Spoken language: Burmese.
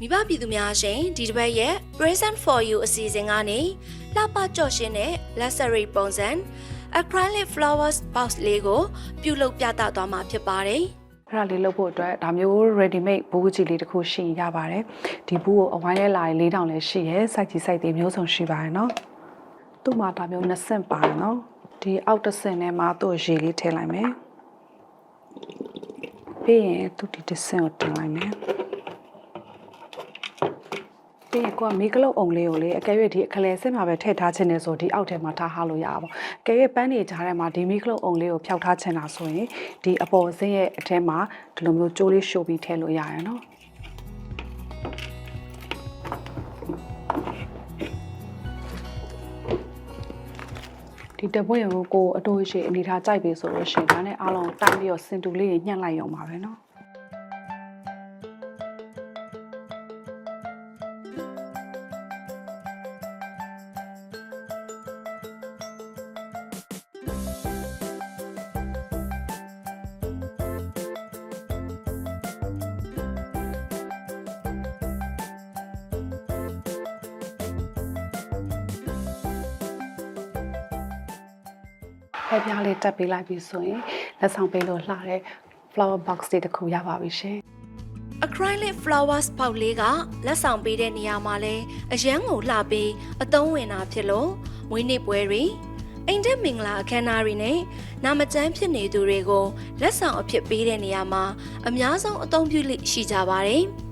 မိဘပြည်သူများရှင်ဒီတစ်ပတ်ရဲ့ Present for You အစီအစဉ်ကနေလှပကြော့ရှင်းတဲ့ luxury ပုံစံ acrylic flowers box လေးကို ပြုလုပ်ပြသသွားမှာဖြစ်ပါတယ်။အဲ့ဒါလေးလုပ်ဖို့အတွက်ဒါမျိုး ready made ဘူးကြီးလေးတစ်ခုရှိရင်ရပါတယ်ဒီဘူးကိုအဝိုင်းလဲလာရင်၄တောင်လည်းရှိရဲစိုက်ကြီးစိုက်သေးမျိုးစုံရှိပါတယ်နော်သူ့မှာဒါမျိုးနှစ်ဆင့်ပါတယ်နော်ဒီအောက်တစ်ဆင့်ထဲမှာသူ့ရေလေးထည့်လိုက်မယ်ပြီးရင်သူ့ဒီတစ်ဆင့်ကိုတင်လိုက်မယ် ပြီးရင်ကိုကမီကလုတ်အောင်လေးကိုလေအကယ်၍ဒီအခလဲဆင့်မှာပဲထည့်ထားခြင်းနဲ့ဆိုဒီအောက်ထဲမှာထားထားလို့ရပါဘူးအကယ်၍ပန်းနေကြားထဲမှာဒီမီကလုတ်အောင်လေးကိုဖျောက်ထားခြင်းလားဆိုရင်ဒီအပေါ်ဆင်းရဲ့အထဲမှာဒီလိုမျိုးကြိုးလေးရှို့ပြီးထည့်လို့ရရနော်ဒီတပွင့်ကိုကိုအတိုးရှိအနေထားကြိုက်ပြီဆိုလို့ရှိရင်ဒါနဲ့အားလုံးတိုင်းပြီးတော့စင်တူလေးညှက်လိုက်ရုံပါပဲเนาะ ဖဲပြားလေးတက်ပေးလိုက်ပြီဆိုရင်လက်ဆောင်ပေးလို့လှတဲ့ flower box တွေတစ်ခုရပါပြီရှင် acrylic flowers ပေါက်လေးကလက်ဆောင်ပေးတဲ့နေရာမှာလဲအရန်ကိုလှပြီးအသုံးဝင်တာဖြစ်လို့မွေးနေ့ပွဲတွေအိမ်တက်မင်္ဂလာအခမ်းအနားတွေနဲ့နာမကျန်းဖြစ်နေသူတွေကိုလက်ဆောင်အဖြစ်ပေးတဲ့နေရာမှာအများဆုံးအသုံးပြုလိရှိကြပါတယ်။